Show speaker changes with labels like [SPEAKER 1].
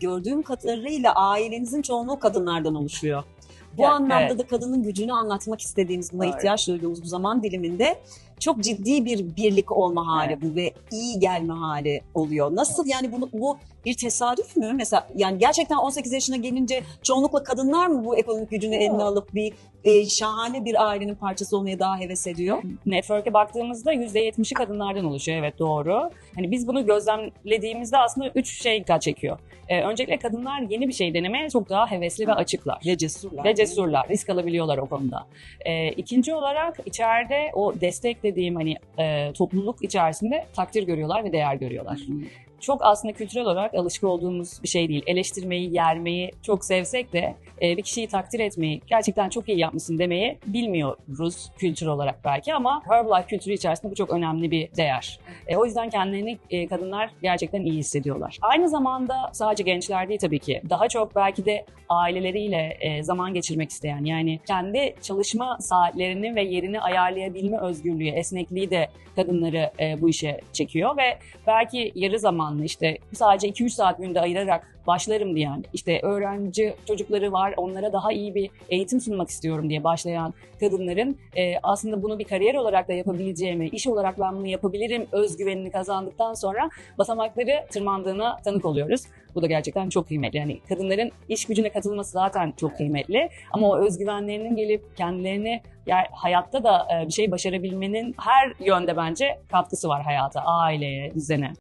[SPEAKER 1] Gördüğüm kadarıyla ailenizin çoğunluğu kadınlardan oluşuyor. Bu
[SPEAKER 2] Evet,
[SPEAKER 1] anlamda
[SPEAKER 2] evet.
[SPEAKER 1] da kadının gücünü anlatmak istediğimiz, buna
[SPEAKER 2] Doğru.
[SPEAKER 1] ihtiyaç duyduğumuz bu zaman diliminde çok ciddi bir birlik olma hali bu ve iyi gelme hali oluyor. Nasıl yani bunu, bu bir tesadüf mü? Mesela yani gerçekten 18 yaşına gelince çoğunlukla kadınlar mı bu ekonomik gücünü
[SPEAKER 2] Yok.
[SPEAKER 1] eline alıp bir e, şahane bir ailenin parçası olmaya daha heves ediyor?
[SPEAKER 2] Network'e baktığımızda %70'i kadınlardan oluşuyor. Evet doğru. Hani biz bunu gözlemlediğimizde aslında üç şey dikkat çekiyor. Ee, öncelikle kadınlar yeni bir şey denemeye çok daha hevesli ve açıklar.
[SPEAKER 1] Ve cesurlar.
[SPEAKER 2] Ve cesurlar, risk alabiliyorlar o konuda. Ee, ikinci olarak içeride o destek dediğim hani e, topluluk içerisinde takdir görüyorlar ve değer görüyorlar. Çok aslında kültürel olarak alışık olduğumuz bir şey değil. Eleştirmeyi, yermeyi çok sevsek de e, bir kişiyi takdir etmeyi, gerçekten çok iyi yapmışsın demeyi bilmiyoruz kültür olarak belki ama Herbalife kültürü içerisinde bu çok önemli bir değer. E, o yüzden kendilerini e, kadınlar gerçekten iyi hissediyorlar. Aynı zamanda sadece gençler değil tabii ki. Daha çok belki de aileleriyle e, zaman geçirmek isteyen yani kendi çalışma saatlerini ve yerini ayarlayabilme özgürlüğü, esnekliği de kadınları e, bu işe çekiyor ve belki yarı zamanlı işte sadece 2-3 saat günde ayırarak başlarım diyen, işte öğrenci çocukları var onlara daha iyi bir eğitim sunmak istiyorum diye başlayan kadınların e, aslında bunu bir kariyer olarak da yapabileceğimi, iş olarak ben bunu yapabilirim özgüvenini kazandıktan sonra basamakları tırmandığına tanık oluyoruz. Bu da gerçekten çok kıymetli. Yani kadınların iş gücüne katılması zaten çok kıymetli. Ama o özgüvenlerinin gelip kendilerini yani hayatta da e, bir şey başarabilmenin her yönde bence katkısı var hayata, aileye, düzene.